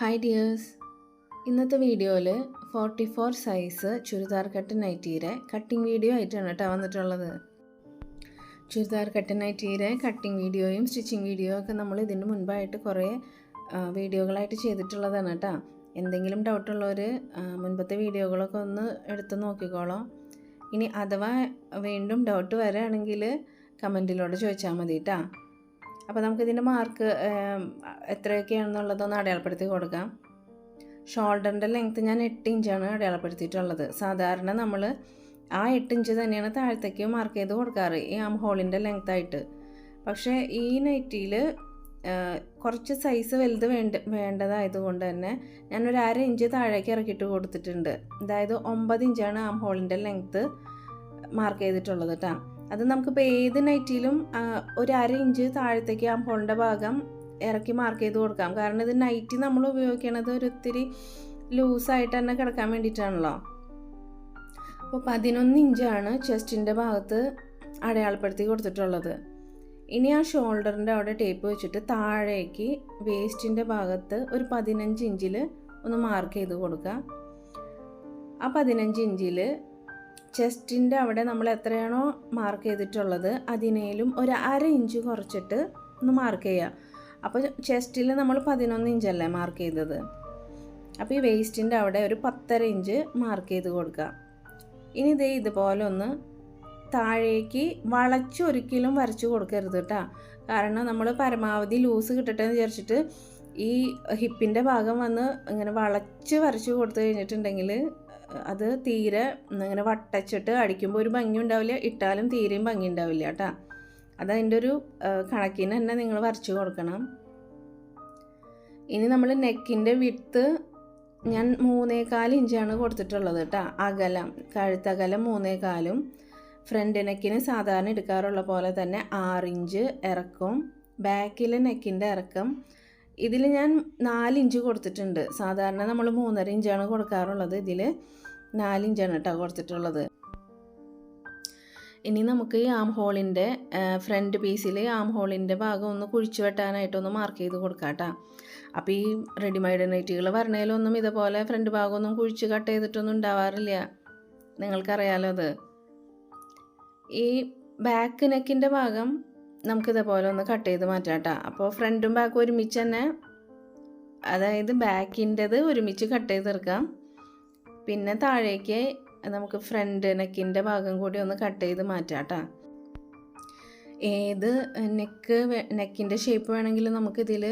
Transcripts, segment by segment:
Hi dears ഇന്നത്തെ വീഡിയോയിൽ forty four size churidar cut നൈറ്റീരെ cutting video ആയിട്ടാണ് കേട്ടോ വന്നിട്ടുള്ളത്. ചുരിദാർ കട്ട് നൈറ്റീരെ കട്ടിംഗ് വീഡിയോയും സ്റ്റിച്ചിങ് വീഡിയോ ഒക്കെ നമ്മൾ ഇതിന് മുൻപായിട്ട് കുറേ വീഡിയോകളായിട്ട് ചെയ്തിട്ടുള്ളതാണ് കേട്ടോ. എന്തെങ്കിലും ഡൗട്ടുള്ളവർ മുൻപത്തെ വീഡിയോകളൊക്കെ ഒന്ന് എടുത്ത് നോക്കിക്കോളാം. ഇനി അഥവാ വീണ്ടും ഡൗട്ട് വരാണെങ്കിൽ കമന്റിലൂടെ ചോദിച്ചാൽ മതി കേട്ടോ. അപ്പോൾ നമുക്കിതിന്റെ മാർക്ക് എത്രയൊക്കെയാണെന്നുള്ളതൊന്ന് അടയാളപ്പെടുത്തി കൊടുക്കാം. ഷോൾഡറിന്റെ ലെങ്ത്ത് ഞാൻ എട്ട് ഇഞ്ചാണ് അടയാളപ്പെടുത്തിയിട്ടുള്ളത്. സാധാരണ നമ്മൾ ആ എട്ട് ഇഞ്ച് തന്നെയാണ് താഴത്തേക്ക് മാർക്ക് ചെയ്ത് കൊടുക്കാറ് ഈ ആം ഹോളിന്റെ ലെങ്ത്തായിട്ട് പക്ഷേ ഈ നൈറ്റിയിൽ കുറച്ച് സൈസ് വലുത് വേണ്ട വേണ്ടതായതുകൊണ്ട് തന്നെ ഞാനൊരു അര ഇഞ്ച് താഴേക്ക് ഇറക്കിയിട്ട് കൊടുത്തിട്ടുണ്ട്. അതായത് ഒമ്പത് ഇഞ്ചാണ് ആം ഹോളിന്റെ ലെങ്ത്ത് മാർക്ക് ചെയ്തിട്ടുള്ളത് കേട്ടോ അത് നമുക്കിപ്പോൾ ഏത് നൈറ്റിയിലും ഒരു അര ഇഞ്ച് താഴത്തേക്ക് ആ ഹോളിന്റെ ഭാഗം ഇറക്കി മാർക്ക് ചെയ്ത് കൊടുക്കാം. കാരണം ഇത് നൈറ്റി നമ്മൾ ഉപയോഗിക്കണത് ഒരു ലൂസായിട്ട് തന്നെ കിടക്കാൻ വേണ്ടിയിട്ടാണല്ലോ. അപ്പോൾ പതിനൊന്ന് ഇഞ്ചാണ് ചെസ്റ്റിന്റെ ഭാഗത്ത് അടയാളപ്പെടുത്തി കൊടുത്തിട്ടുള്ളത്. ഇനി ആ ഷോൾഡറിന്റെ അവിടെ ടേപ്പ് വെച്ചിട്ട് താഴേക്ക് വേസ്റ്റിന്റെ ഭാഗത്ത് ഒരു പതിനഞ്ച് ഇഞ്ചിൽ ഒന്ന് മാർക്ക് ചെയ്ത് കൊടുക്കുക. ആ പതിനഞ്ച് ഇഞ്ചിൽ ചെസ്റ്റിന്റെ അവിടെ നമ്മൾ എത്രയാണോ മാർക്ക് ചെയ്തിട്ടുള്ളത് അതിനേലും ഒരു അര ഇഞ്ച് കുറച്ചിട്ട് ഒന്ന് മാർക്ക് ചെയ്യുക. അപ്പോൾ ചെസ്റ്റിൽ നമ്മൾ പതിനൊന്ന് ഇഞ്ചല്ലേ മാർക്ക് ചെയ്തത്? അപ്പോൾ ഈ വേസ്റ്റിന്റെ അവിടെ ഒരു പത്തര ഇഞ്ച് മാർക്ക് ചെയ്ത് കൊടുക്കുക. ഇനി ഇതേ ഇതുപോലെ ഒന്ന് താഴേക്ക് വളച്ചൊരിക്കലും വരച്ചു കൊടുക്കരുത് കേട്ടോ. കാരണം നമ്മൾ പരമാവധി ലൂസ് കിട്ടട്ടെ എന്ന് വിചാരിച്ചിട്ട് ഈ ഹിപ്പിന്റെ ഭാഗം വന്ന് ഇങ്ങനെ വളച്ച് വരച്ച് കൊടുത്തു കഴിഞ്ഞിട്ടുണ്ടെങ്കിൽ അത് തീരെ ഇങ്ങനെ വട്ടച്ചിട്ട് അടിക്കുമ്പോൾ ഒരു ഭംഗി ഉണ്ടാവില്ല ഇട്ടാലും തീരെയും ഭംഗി ഉണ്ടാവില്ല കേട്ടോ അതതിന്റെ ഒരു കണക്കിന് തന്നെ നിങ്ങൾ വരച്ചു കൊടുക്കണം. ഇനി നമ്മൾ നെക്കിന്റെ വിത്ത് ഞാൻ മൂന്നേകാൽ ഇഞ്ചാണ് കൊടുത്തിട്ടുള്ളത് കേട്ടോ. അകലം കഴുത്തകലം മൂന്നേകാലും ഫ്രണ്ട് നെക്കിന് സാധാരണ എടുക്കാറുള്ള പോലെ തന്നെ ആറിഞ്ച് ഇറക്കും ബാക്കിലെ നെക്കിന്റെ ഇറക്കം ഇതിൽ ഞാൻ നാലിഞ്ച് കൊടുത്തിട്ടുണ്ട്. സാധാരണ നമ്മൾ മൂന്നര ഇഞ്ചാണ് കൊടുക്കാറുള്ളത്. ഇതിൽ നാലിഞ്ചാണ് കേട്ടോ കൊടുത്തിട്ടുള്ളത്. ഇനി നമുക്ക് ഈ ആം ഹോളിന്റെ ഫ്രണ്ട് പീസിൽ ആം ഹോളിന്റെ ഭാഗം ഒന്ന് കുഴിച്ചു വെട്ടാനായിട്ടൊന്ന് മാർക്ക് ചെയ്ത് കൊടുക്കാം കേട്ടോ അപ്പോൾ ഈ റെഡിമെയ്ഡ് നൈറ്റികൾ പറഞ്ഞതിലൊന്നും ഇതുപോലെ ഫ്രണ്ട് ഭാഗമൊന്നും കുഴിച്ച് കട്ട് ചെയ്തിട്ടൊന്നും ഉണ്ടാവാറില്ല. നിങ്ങൾക്കറിയാലോ അത്. ഈ ബാക്ക് നെക്കിന്റെ ഭാഗം നമുക്കിതേപോലെ ഒന്ന് കട്ട് ചെയ്ത് മാറ്റാം കേട്ടോ. അപ്പോൾ ഫ്രണ്ടും ബാക്കും ഒരുമിച്ച് തന്നെ അതായത് ബാക്കിന്റെത് ഒരുമിച്ച് കട്ട് ചെയ്തെടുക്കാം പിന്നെ താഴേക്ക് നമുക്ക് ഫ്രണ്ട് നെക്കിന്റെ ഭാഗം കൂടി ഒന്ന് കട്ട് ചെയ്ത് മാറ്റാം കേട്ടോ. ഏത് നെക്ക് നെക്കിന്റെ ഷേപ്പ് വേണമെങ്കിലും നമുക്കിതിൽ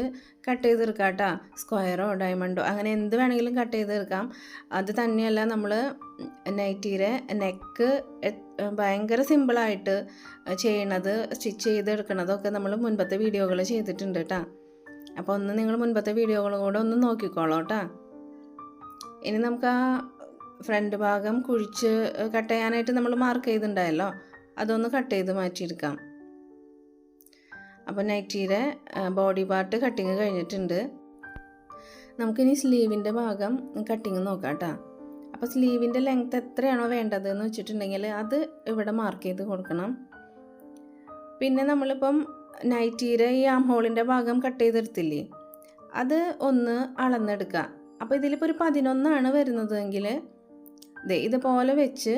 കട്ട്. ചെയ്തെടുക്കാം കേട്ടോ സ്ക്വയറോ ഡയമണ്ടോ അങ്ങനെ എന്ത് വേണമെങ്കിലും കട്ട് ചെയ്തെടുക്കാം അത് തന്നെയല്ല നമ്മൾ നൈറ്റിയുടെ നെക്ക് ഭയങ്കര സിമ്പിളായിട്ട് ചെയ്യണത് സ്റ്റിച്ച് ചെയ്തെടുക്കണതൊക്കെ നമ്മൾ മുൻപത്തെ വീഡിയോകൾ ചെയ്തിട്ടുണ്ട് കേട്ടോ അപ്പോൾ ഒന്ന് നിങ്ങൾ മുൻപത്തെ വീഡിയോകൾ കൂടെ ഒന്ന് നോക്കിക്കോളൂ കേട്ടോ ഇനി നമുക്ക് ആ ഫ്രണ്ട് ഭാഗം കുഴിച്ച് കട്ട് ചെയ്യാനായിട്ട് നമ്മൾ മാർക്ക് ചെയ്തിട്ടുണ്ടായല്ലോ അതൊന്ന് കട്ട് ചെയ്ത് മാറ്റിയെടുക്കാം. അപ്പോൾ നൈറ്റിയുടെ ബോഡി പാർട്ട് കട്ടിങ് കഴിഞ്ഞിട്ടുണ്ട്. നമുക്കിനി സ്ലീവിന്റെ ഭാഗം കട്ടിങ് നോക്കാം കേട്ടോ അപ്പോൾ സ്ലീവിന്റെ ലെങ്ത് എത്രയാണോ വേണ്ടത് എന്ന് വെച്ചിട്ടുണ്ടെങ്കിൽ അത് ഇവിടെ മാർക്ക് ചെയ്ത് കൊടുക്കണം. പിന്നെ നമ്മളിപ്പം നൈറ്റീരെ ഈ ആം ഹോളിന്റെ ഭാഗം കട്ട് ചെയ്തെടുത്തില്ലേ അത് ഒന്ന് അളന്നെടുക്കുക. അപ്പോൾ ഇതിലിപ്പോൾ ഒരു പതിനൊന്നാണ് വരുന്നതെങ്കിൽ ദേ ഇതുപോലെ വെച്ച്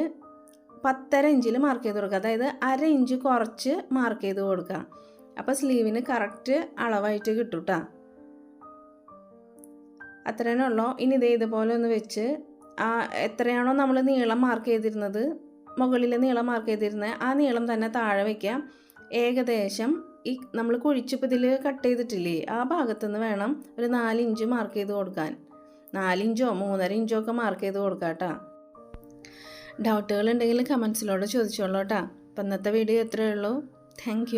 പത്തര ഇഞ്ചിൽ മാർക്ക് ചെയ്ത് കൊടുക്കുക. അതായത് അര ഇഞ്ച് കുറച്ച് മാർക്ക് ചെയ്ത് കൊടുക്കുക. അപ്പോൾ സ്ലീവിന് കറക്റ്റ് അളവായിട്ട് കിട്ടും കേട്ടോ അത്രേനേ ഇനി ഇതേ ഇതുപോലെ ഒന്ന് വെച്ച് ആ എത്രയാണോ നമ്മൾ നീളം മാർക്ക് ചെയ്തിരുന്നത് മുകളിൽ നീളം മാർക്ക് ചെയ്തിരുന്നത് ആ നീളം തന്നെ താഴെ വയ്ക്കാം. ഏകദേശം ഈ നമ്മൾ കുഴിച്ചിപ്പോൾ ഇതിൽ കട്ട് ചെയ്തിട്ടില്ലേ ആ ഭാഗത്തുനിന്ന് വേണം ഒരു നാലിഞ്ച് മാർക്ക് ചെയ്ത് കൊടുക്കാൻ. നാലിഞ്ചോ മൂന്നര ഇഞ്ചോ ഒക്കെ മാർക്ക് ചെയ്ത് കൊടുക്കാം കേട്ടോ ഡൗട്ടുകൾ ഉണ്ടെങ്കിൽ കമൻസിലൂടെ ചോദിച്ചോളൂ കേട്ടോ അപ്പം ഇന്നത്തെ വീഡിയോ എത്രയേ ഉള്ളൂ. താങ്ക്